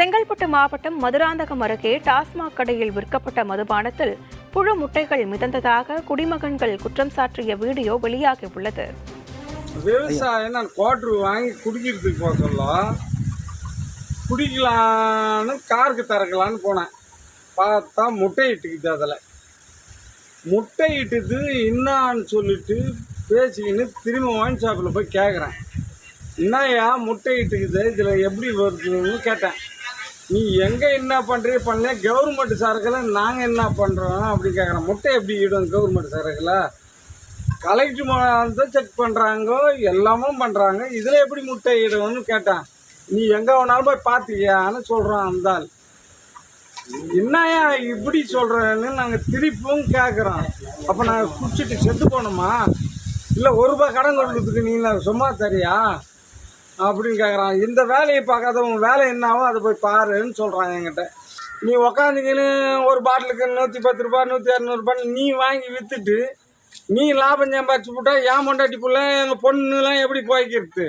செங்கல்பட்டு மாவட்டம் மதுராந்தகம் அருகே டாஸ்மாக் கடையில் விற்கப்பட்ட மதுபானத்தில் புழு முட்டைகள் மிதந்ததாக குடிமகன்கள் குற்றம் சாட்டிய வீடியோ வெளியாகியுள்ளது. விவசாயம் நான் குவாட்ரு வாங்கி குடிக்கிறதுக்கு போக சொல்ல. குடிக்கலான்னு காருக்கு திறக்கலான்னு போனேன். பார்த்தா முட்டை இட்டுக்குது அதில். முட்டை இட்டுது என்னான்னு சொல்லிட்டு பேசிக்கின்னு திரும்ப ஒயின் ஷாப்பில் போய் கேட்குறேன் என்னய்யா முட்டை இட்டுக்குது? இதில் எப்படி வருதுன்னு கேட்டேன். நீ எங்கே என்ன பண்ணுறிய பண்ணல கவர்மெண்ட் சரக்கில் நாங்கள் என்ன பண்ணுறோம் அப்படி கேட்குறோம் முட்டை எப்படி இடும் கவர்மெண்ட் சரக்கில்? கலெக்டர் வந்து செக் பண்ணுறாங்க எல்லாமும் பண்ணுறாங்க இதில் எப்படி முட்டை இடும்னு கேட்டான். நீ எங்கே வேணாலும் போய் பார்த்தியான்னு சொல்கிறான் அந்த ஆள். இப்படி சொல்கிறேன்னு நாங்கள் திருப்பியும் கேட்குறோம் அப்போ நாங்கள் குடிச்சிட்டு செத்து போகணுமா இல்லை ஒரு ரூபாய் கடன் கொடுக்கறதுக்கு நீங்கள் சும்மா தரியா அப்படின்னு கேட்குறான் இந்த வேலையை பார்க்காத உன் வேலை என்னாவோ அதை போய் பாருன்னு சொல்கிறான் என்கிட்ட. நீ உக்காந்துக்கின்னு ஒரு பாட்டிலுக்கு நூற்றி பத்து ரூபா நூற்றி இரநூறுபான்னு நீ வாங்கி விற்றுட்டு நீ லாபம் சம்பாதிச்சு போட்டால் ஏன் பொண்டாட்டி பிள்ளை எங்கள் பொண்ணுலாம் எப்படி போய்க்கிறது?